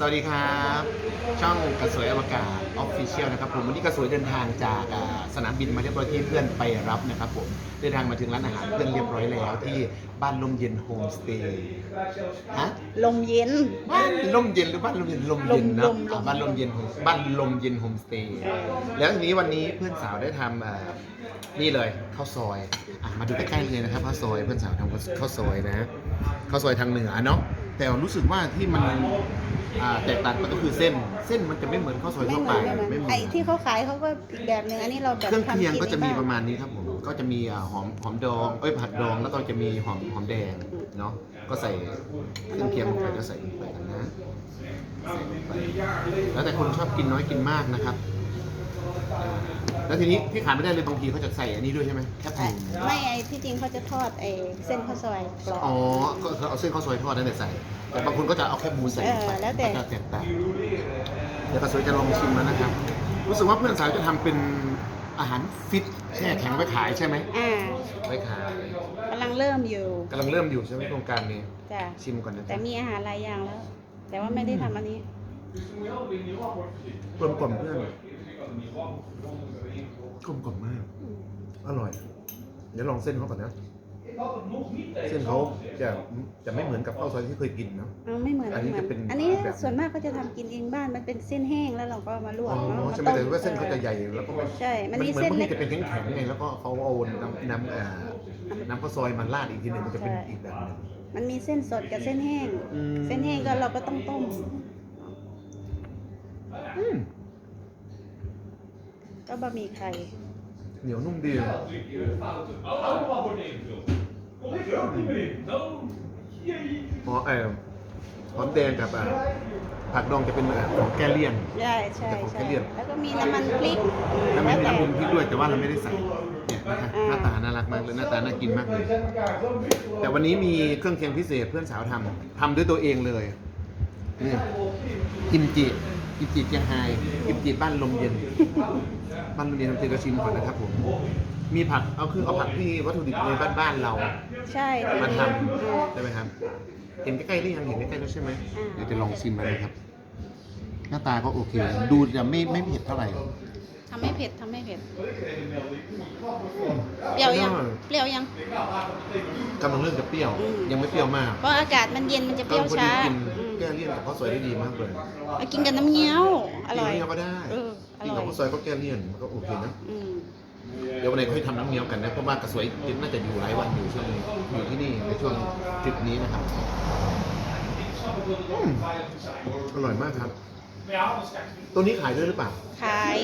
สวัสดีครับ ช่องกระสวยอวกาศออฟฟิเชียลนะครับผมวันนี้กระสวยเดินทางจากอ่าสนามบินมาเรียบร้อยที่เพื่อนไปรับนะครับผมเดินทางมาถึงร้านอาหารเพื่อนเรียบร้อยแล้วที่บ้านลมเย็นโฮมสเตย์ฮะลมเย็นบ้านลมเย็นหรือบ้านลมเย็นลมเย็นลนะมลมอ่าบ้านลมเย็น Home- บ้านลมเย็นโฮมสเตย์แล้วทีนี้วันนี้เพื่อนสาวได้ทำอ่านี่เลยข้าวซอยอะมาดูใกล้ๆเลยนะครับข้าวซอยเพื่อนสาวทำข้าวซอยนะข้าวซอยทางเหนือเนาะแต่รู้สึกว่าที่มัน อ่าแตกต่างกันก็คือเส้น เส้นมันจะไม่เหมือนข้าวซอยไม่ทั่วเหไปมือนไม่เหมือนไม่เหมือนไอ้ที่เขาขายเขาก็อีกแบบหนึ่งอันนี้เราแบบเครื่องเคียงทำก็จะมีเองประมาณนี้ครับผมก็จะมีอ่าหอมหอมดองเอ้ยผัดดองแล้วก็จะมีหอมหอมแดงเนาะก็ใส่เครื่องเคียงลงไปก็ใส่ลงไปกันนะใส่ลงไปแล้วแต่คนชอบกินน้อยกินมากนะครับ แล้วทีนี้ที่ขาดไม่ได้เลยบางทีเขาจะใส่อันนี้ด้วยใช่ไหมแคบหอะมูไม่ไอ้ที่จริงเขาจะทอดไอ้เส้นข้าวซอยกรอบอ๋อก็คือเอาเส้นข้าวซอยทอดนั่นแหละใส่ แต่บางคนก็จะเอาแคบหมูใส่ลงไปเออแล้วแต่ก็จะแตกต่างเดี๋ยวกระสวยจะลองชิมแล้วนะครับ รู้สึกว่าเพื่อนสาวจะทำเป็นอาหารฟิตแช่แข็งไว้ขายใช่ไหมอ่าไว้ขายกำลังเริ่มอยู่กำลังเริ่มอยู่ใช่ไหมโครงการนี้จ้ะชิมก่อนนะแต่จ๊ะมีอาหารหลายอย่างแล้ว แต่ว่าไม่ได้ทำอันนี้กลมกล่อมเพื่อนก ลมกล่อมมากอืมอร่อย เดี๋ยวลองเส้นเขาก่อนนะ เส้นเขาจะจะไม่เหมือนกับข้าวซอยที่เคยกินเนาะเอาไม่เหมือนอันนี้ไม่เหมืจะเป็น อันนี้แบบส่วนมากเขาจะทำกินเองบ้านมันเป็นเส้นแห้งแล้วเราก็เอามาลวอ๋กอแล้วมาใช่ไหมต้มแต่ว่าเส้นเขาจะใหญ่แล้วก็ใช่ มันมีเหมือนเส้นพวกเล็นี้ก จะเป็นแข็งๆไงแล้วก็เขาเอาน้ำน้ำเอ่อน้ำข้าวซอยมาราดอีกทีหนึ่งมันจะเป็นใช่อีกแบบหนึ่งมันมีเส้นสดกับเส้นแห้ง อืมเส้นแห้งก็เราก็ต้องต้ม อืม ก็บะหมี่ไข่ เหนียวนุ่มดีหอมเออหอมแดงกับอ่าผักดองจะเป็นอ่าของแก้เลี่ยน ใช่ใช่แต่ของใช่แค่เลี่ยนแล้วก็มีน้ำมันพริกแล้วมีแต่น้ำมันพริกด้วยแต่ว่าเราไม่ได้ใส่เนี่ยนะคะหอ่าน้าตาน่ารักมากเลยหน้าตาน่ากินมากเลยแต่วันนี้มีเครื่องเคียงพิเศษเพื่อนสาวทำทำด้วยตัวเองเลยนี่กิมจิ กิมจิเจียงไฮ้กิมจิบ้านลมเย็น บ้านลมเย็นเราเจอกระชิมก่อนนะครับผม มีผักเอาคือเอาผักที่วัตถุดิบในบ้านๆเรา ใช่ที่มาทอ่าำใช่ไหมครับ เห็นใกล้ๆหรือยังเห็นใกล้ๆแล้วใช่ไหมอ่าเดี๋ยวจะลองชิมมันนะครับ หน้าตาก็โอเค ดูจะไม่ไม่เผ็ดเท่าไหร่ ทำไม่เผ็ดทำไม่เผ็ด เปรี้ยวยังอร่อยเปรี้ยวยัง กำลังเริ่มจะเปรี้ยวอืมยังไม่เปรี้ยวมาก เพราะอากาศมันเย็นมันจะเปรี้ยวพอดีช้ากินอืม แก้เลี่ยนกับข้าวซอยได้ดีมากเลยมากินกับน้ำเงี้ยว อร่อย กินน้ำเงี้ยวก็ได้เอออกินร่กัอบยข้าวซอยก็แก้เลี่ยนมันก็โอเคนะอืมเดี๋ยววันไหนค่อยทำน้ำเงี้ยวกันนะเพราะว่ากระสวยน่าจะอยู่หลายวันอยู่ช่วงนี้อยู่ที่นี่ในช่วงทริปนี้นะครับอืมอร่อยมากครับ ตัวนี้ขายด้วยหรือเปล่า ขาย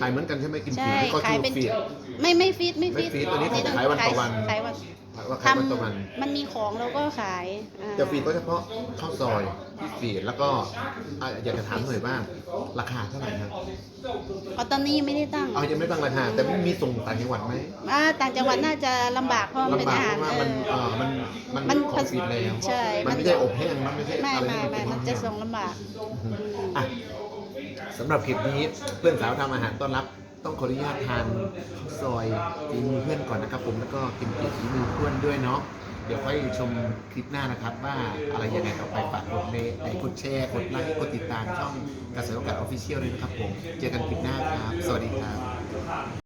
ขายเหมือนกันใช่ไหมกินใช่ฟรีก็ขายคือเป็น ฟรี ไม่ไม่ฟีดไม่ไม่ฟีดฟีดตัวนี้เขาจะขายวันต่อวัน ขายวัน ว่าทขายวันต่อวันำมันมีของเราก็ขายอ่าจะฟรีก็เฉพาะข้าวซอยที่ฟรีแล้วก็อะอยากจะถามหน่อยว่าราคาเท่าไหร่ครับเพราะตอนนี้ยังไม่ได้ตั้งเอายังไม่ตั้งราคา แต่ไม่มีส่งต่างจังหวัดไหมอ่าต่างจังหวัดน่าจะลำบากเพราะมันเป็นลำบากอาหารเพราะว่ามันเอเอ่ออมันมันมันของฟีดแล้วใช่มัน มันไม่ใช่อบแห้งมันไม่ใช่ไม่อะไรไม่ที่ไม่เป็มันแห้จะงส่งลำบาก อืมอะสำหรับคลิปนี้เพื่อนสาวทำอาหารต้อนรับ ต้องขออนุญาตทานข้าวซอยฝีมือเพื่อนก่อนนะครับ ผมแล้วก็กินเกี๊ยวฝีมือเพื่อนด้วยเนาะเดี๋ยวค่อยชมคลิปหน้านะครับ ว่าอะไรยังไงต่อไปฝากกดเลไลค์กดแชร์กดไลค์กดติดตามช่องกระแสโอกาสออฟฟิเชียลเลยนะครับผม เจอกันคลิปหน้าครับ สวัสดีครับ